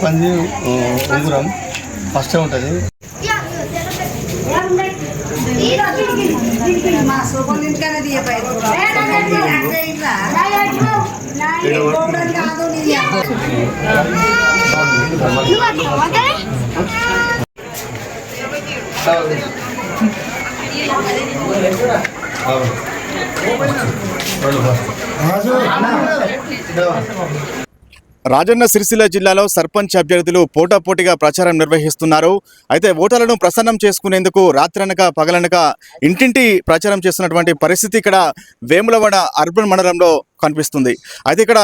సర్పంచ్ ఆ, ఉంగురం ఫస్ట్ ఉంటుంది మా రాజన్న సిరిసిల్ల జిల్లాలో సర్పంచ్ అభ్యర్థులు పోటాపోటీగా ప్రచారం నిర్వహిస్తున్నారు. అయితే ఓటర్లను ప్రసన్నం చేసుకునేందుకు రాత్రనక పగలనక ఇంటింటి ప్రచారం చేస్తున్నటువంటి పరిస్థితి ఇక్కడ వేములవాడ అర్బన్ మండలంలో కనిపిస్తుంది. అయితే ఇక్కడ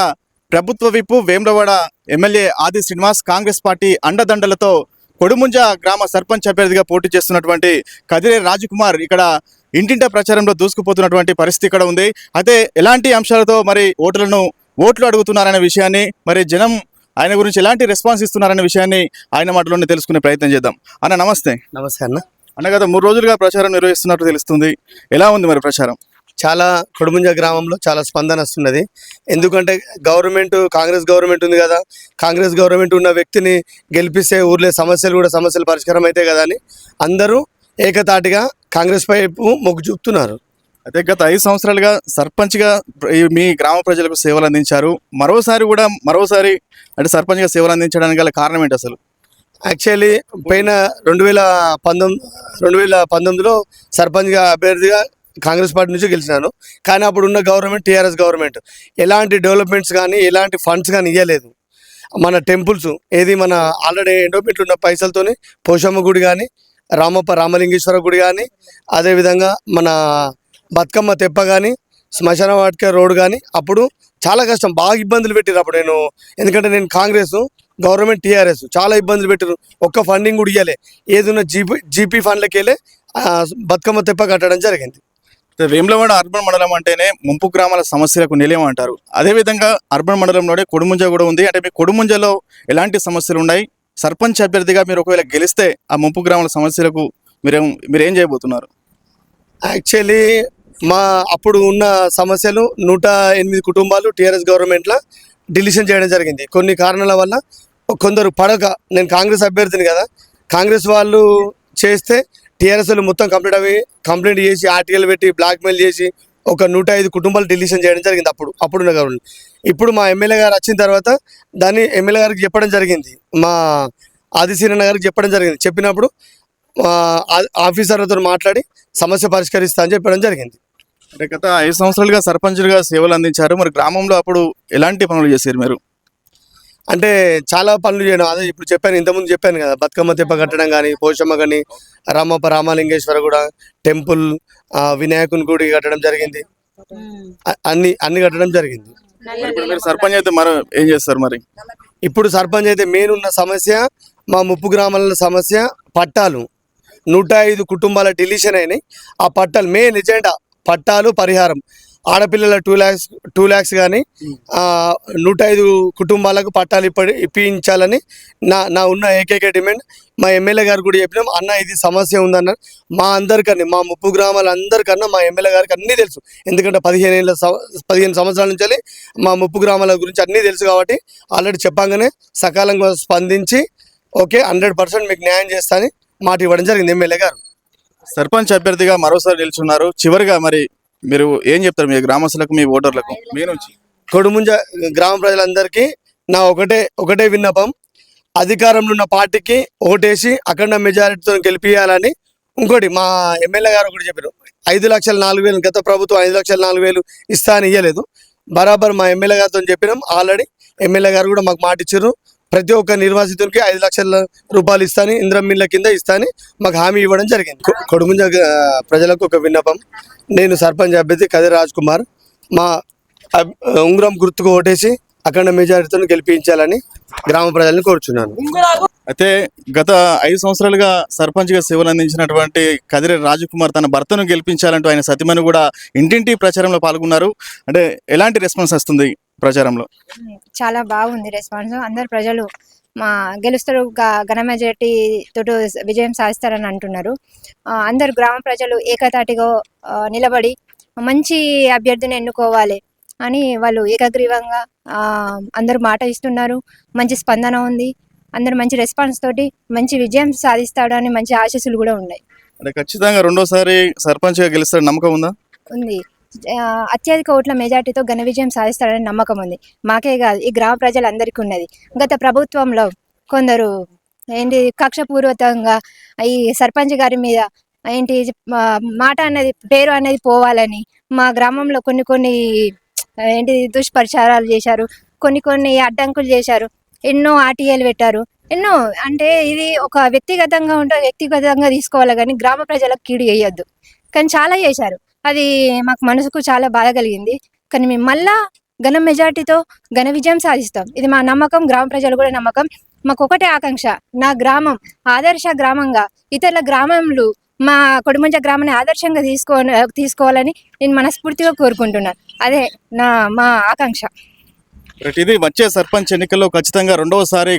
ప్రభుత్వ విప్పు వేములవాడ ఎమ్మెల్యే ఆది శ్రీనివాస్ కాంగ్రెస్ పార్టీ అండదండలతో కొడుముంజ గ్రామ సర్పంచ్ అభ్యర్థిగా పోటీ చేస్తున్నటువంటి కదిరే రాజకుమార్ ఇక్కడ ఇంటింట ప్రచారంలో దూసుకుపోతున్నటువంటి పరిస్థితి ఇక్కడ ఉంది. అయితే ఎలాంటి అంశాలతో మరి ఓటర్లను ఓట్లు అడుగుతున్నారనే విషయాన్ని మరి జనం ఆయన గురించి ఎలాంటి రెస్పాన్స్ ఇస్తున్నారనే విషయాన్ని ఆయన మాటలోనే తెలుసుకునే ప్రయత్నం చేద్దాం. అన్న నమస్తే. నమస్తే అన్న. అన్న గత మూడు రోజులుగా ప్రచారం నిర్వహిస్తున్నట్టు తెలుస్తుంది. ఎలా ఉంది మరి ప్రచారం? చాలా కొడుముంజ గ్రామంలో చాలా స్పందన వస్తున్నది. ఎందుకంటే గవర్నమెంట్ కాంగ్రెస్ గవర్నమెంట్ ఉంది కదా. కాంగ్రెస్ గవర్నమెంట్ ఉన్న వ్యక్తిని గెలిపిస్తే ఊర్లో సమస్యలు కూడా సమస్యలు పరిష్కారం అయితే కదా అని అందరూ ఏకతాటిగా కాంగ్రెస్ వైపు మొగ్గు చూపుతున్నారు. అయితే గత ఐదు సంవత్సరాలుగా సర్పంచ్గా ఈ మీ గ్రామ ప్రజలకు సేవలు అందించారు. మరోసారి కూడా మరోసారి అంటే సర్పంచ్గా సేవలు అందించడానికి గల కారణం ఏంటి అసలు? యాక్చువల్లీ పైన రెండు వేల పంతొమ్మిది రెండు వేల పంతొమ్మిదిలో సర్పంచ్గా అభ్యర్థిగా కాంగ్రెస్ పార్టీ నుంచి గెలిచినాను. కానీ అప్పుడు ఉన్న గవర్నమెంట్ టీఆర్ఎస్ గవర్నమెంట్ ఎలాంటి డెవలప్మెంట్స్ కానీ ఎలాంటి ఫండ్స్ కానీ ఇవ్వలేదు మన టెంపుల్స్ ఏది మన ఆల్రెడీ ఎండోమెంట్ ఉన్న పైసలతోని పోషమ్మ గుడి కానీ రామప్ప రామలింగేశ్వర గుడి కానీ అదేవిధంగా మన బతుకమ్మ తెప్ప కానీ శ్మశాన వాటిక రోడ్ కానీ అప్పుడు చాలా కష్టం. బాగా ఇబ్బందులు పెట్టారు అప్పుడు నేను. ఎందుకంటే నేను కాంగ్రెస్ గవర్నమెంట్ టీఆర్ఎస్ చాలా ఇబ్బందులు పెట్టారు ఒక్క ఫండింగ్ కూడా ఇవ్వలే ఏదున్న జీపీ జీపీ ఫండ్లకి వెళ్ళి బతుకమ్మ తెప్ప కట్టడం జరిగింది. వేములవాడ అర్బన్ మండలం అంటేనే ముంపు గ్రామాల సమస్యలకు నిలయం అంటారు. అదేవిధంగా అర్బన్ మండలంలోనే కొడుముంజ కూడా ఉంది. అంటే మీ కొడుముంజలో ఎలాంటి సమస్యలు ఉన్నాయి? సర్పంచ్ అభ్యర్థిగా మీరు ఒకవేళ గెలిస్తే ఆ ముంపు గ్రామాల సమస్యలకు మీరేం మీరేం చేయబోతున్నారు? యాక్చువల్లీ మా అప్పుడు ఉన్న సమస్యలు నూట ఎనిమిది కుటుంబాలు టీఆర్ఎస్ గవర్నమెంట్లో డిలిషన్ చేయడం జరిగింది. కొన్ని కారణాల వల్ల కొందరు పడక నేను కాంగ్రెస్ అభ్యర్థిని కదా కాంగ్రెస్ వాళ్ళు చేస్తే టీఆర్ఎస్ వాళ్ళు మొత్తం కంప్లీట్ అవి కంప్లైంట్ చేసి ఆర్టికల్ పెట్టి బ్లాక్మెయిల్ చేసి ఒక నూట ఐదు కుటుంబాలు డిలిషన్ చేయడం జరిగింది అప్పుడు అప్పుడున్న గవర్నమెంట్. ఇప్పుడు మా ఎమ్మెల్యే గారు వచ్చిన తర్వాత దాన్ని ఎమ్మెల్యే గారికి చెప్పడం జరిగింది. మా ఆదిశీరణ గారికి చెప్పడం జరిగింది. చెప్పినప్పుడు ఆఫీసర్లతో మాట్లాడి సమస్య పరిష్కరిస్తా అని చెప్పడం జరిగింది. అంటే గత ఐదు సంవత్సరాలుగా సర్పంచ్గా సేవలు అందించారు. మరి గ్రామంలో అప్పుడు ఎలాంటి పనులు చేశారు మీరు? అంటే చాలా పనులు చేయడం. అదే ఇప్పుడు చెప్పాను ఇంతకుముందు చెప్పాను కదా బతుకమ్మ తెప్ప కట్టడం కానీ పోషమ్మ కానీ రామప్ప రామలింగేశ్వర కూడా టెంపుల్ ఆ, వినాయకుని గుడి కట్టడం జరిగింది. అన్ని అన్ని కట్టడం జరిగింది. సర్పంచ్ అయితే మరి ఏం చేస్తారు మరి? ఇప్పుడు సర్పంచ్ అయితే మెయిన్ ఉన్న సమస్య మా ముప్పు గ్రామాల సమస్య పట్టాలు. నూట ఐదు కుటుంబాల డిలీషన్ అయినాయి. ఆ పట్టాలు మెయిన్ ఎజెండా పట్టాలు పరిహారం. ఆడపిల్లల టూ ల్యాక్స్ టూ ల్యాక్స్ కానీ నూట ఐదు కుటుంబాలకు పట్టాలు ఇప్పటి ఇప్పించాలని నా నా ఉన్న ఏకైక డిమాండ్ మా ఎమ్మెల్యే గారు కూడా చెప్పినాం అన్న ఇది సమస్య ఉందన్న మా అందరికన్నా మా ముప్పు గ్రామాల అందరికన్నా మా ఎమ్మెల్యే గారికి అన్నీ తెలుసు. ఎందుకంటే పదిహేను ఏళ్ళ పదిహేను సంవత్సరాల నుంచి మా ముప్పు గ్రామాల గురించి అన్నీ తెలుసు కాబట్టి ఆల్రెడీ చెప్పంగానే సకాలంగా స్పందించి ఓకే హండ్రెడ్ పర్సెంట్ మీకు న్యాయం చేస్తాను. మాట ఇవ్వడం జరిగింది ఎమ్మెల్యే గారు. సర్పంచ్ అభ్యర్థిగా మరోసారి నిల్చున్నారు. చివరిగా మరి మీరు ఏం చెప్తారు మీ గ్రామస్తులకు మీ ఓటర్లకు? మీ నుంచి. కొడుముంజ గ్రామ ప్రజలందరికీ నా ఒకటే ఒకటే విన్నపం. అధికారంలో ఉన్న పార్టీకి ఓటేసి అఖండ మెజారిటీతో గెలిపియాలని ఇంకోటి మా ఎమ్మెల్యే గారు ఒకటి చెప్పారు. ఐదు లక్షల నాలుగు వేలు గత ప్రభుత్వం ఐదు లక్షల నాలుగు వేలు ఇస్తా అని ఇవ్వలేదు బరాబర్ మా ఎమ్మెల్యే గారితో చెప్పినాం. ఆల్రెడీ ఎమ్మెల్యే గారు కూడా మాకు మాట ఇచ్చారు. ప్రతి ఒక్క నిర్వాసితునికి ఐదు లక్షల రూపాయలు ఇస్తాని ఇంద్రం మిల్ల కింద ఇస్తాని మాకు హామీ ఇవ్వడం జరిగింది. కొ- కొడుముంజ ఆ, ప్రజలకు ఒక విన్నపం. నేను సర్పంచ్ అభ్యర్థి కదిరి రాజ్ కుమార్. మా అబ్- ఉంగరం గుర్తుకు ఓటేసి అఖండ మెజారిటీతో గెలిపించాలని గ్రామ ప్రజల్ని కోరుచున్నాను. అయితే గత ఐదు సంవత్సరాలుగా సర్పంచ్గా సేవలు అందించినటువంటి కదిరి రాజకుమార్ తన భర్తను గెలిపించాలంటూ ఆయన సతిమణి కూడా ఇంటింటి ప్రచారంలో పాల్గొన్నారు. అంటే ఎలాంటి రెస్పాన్స్ వస్తుంది ప్రచారంలో? చాలా బాగుంది రెస్పాన్స్. అందరు ప్రజలు మా గెలుస్తారు గ- ఘన మెజార్టీ తోటి విజయం సాధిస్తారని అంటున్నారు. అందరు గ్రామ ప్రజలు ఏకతాటిగా నిలబడి మంచి అభ్యర్థిని ఎన్నుకోవాలి అని వాళ్ళు ఏకగ్రీవంగా అందరూ మాట ఇస్తున్నారు. మంచి స్పందన ఉంది. అందరూ మంచి రెస్పాన్స్ తోటి మంచి విజయం సాధిస్తాడు అని మంచి ఆశీస్సులు కూడా ఉన్నాయి. అంటే ఖచ్చితంగా రెండోసారి సర్పంచ్గా గెలుస్తారని నమ్మకం ఉందా? ఉంది. అత్యధిక ఓట్ల మెజార్టీతో ఘన విజయం సాధిస్తాడని నమ్మకం ఉంది. మాకే కాదు ఈ గ్రామ ప్రజలందరికీ ఉన్నది. గత ప్రభుత్వంలో కొందరు ఏంటి కక్షపూర్వకంగా ఈ సర్పంచ్ గారి మీద ఏంటి మాట అనేది పేరు అనేది పోవాలని మా గ్రామంలో కొన్ని కొన్ని ఏంటి దుష్ప్రచారాలు చేశారు కొన్ని కొన్ని అడ్డంకులు చేశారు. ఎన్నో ఆర్టీఏలు పెట్టారు. ఎన్నో అంటే ఇది ఒక వ్యక్తిగతంగా ఉంటే వ్యక్తిగతంగా తీసుకోవాలి కానీ గ్రామ ప్రజలకు కీడు చేయొద్దు. కానీ చాలా చేశారు. అది మాకు మనసుకు చాలా బాధ కలిగింది. కానీ మేము మళ్ళా ఘన మెజార్టీతో ఘన విజయం సాధిస్తాం. ఇది మా నమ్మకం గ్రామ ప్రజలు కూడా నమ్మకం. మాకు ఒకటే ఆకాంక్ష. నా గ్రామం ఆదర్శ గ్రామంగా ఇతరుల గ్రామంలో మా కొడుమంచ గ్రామాన్ని ఆదర్శంగా తీసుకో తీసుకోవాలని నేను మనస్ఫూర్తిగా కోరుకుంటున్నాను అదే నా మా ఆకాంక్ష. ఇది వచ్చే సర్పంచ్ ఎన్నికల్లో ఖచ్చితంగా రెండవసారి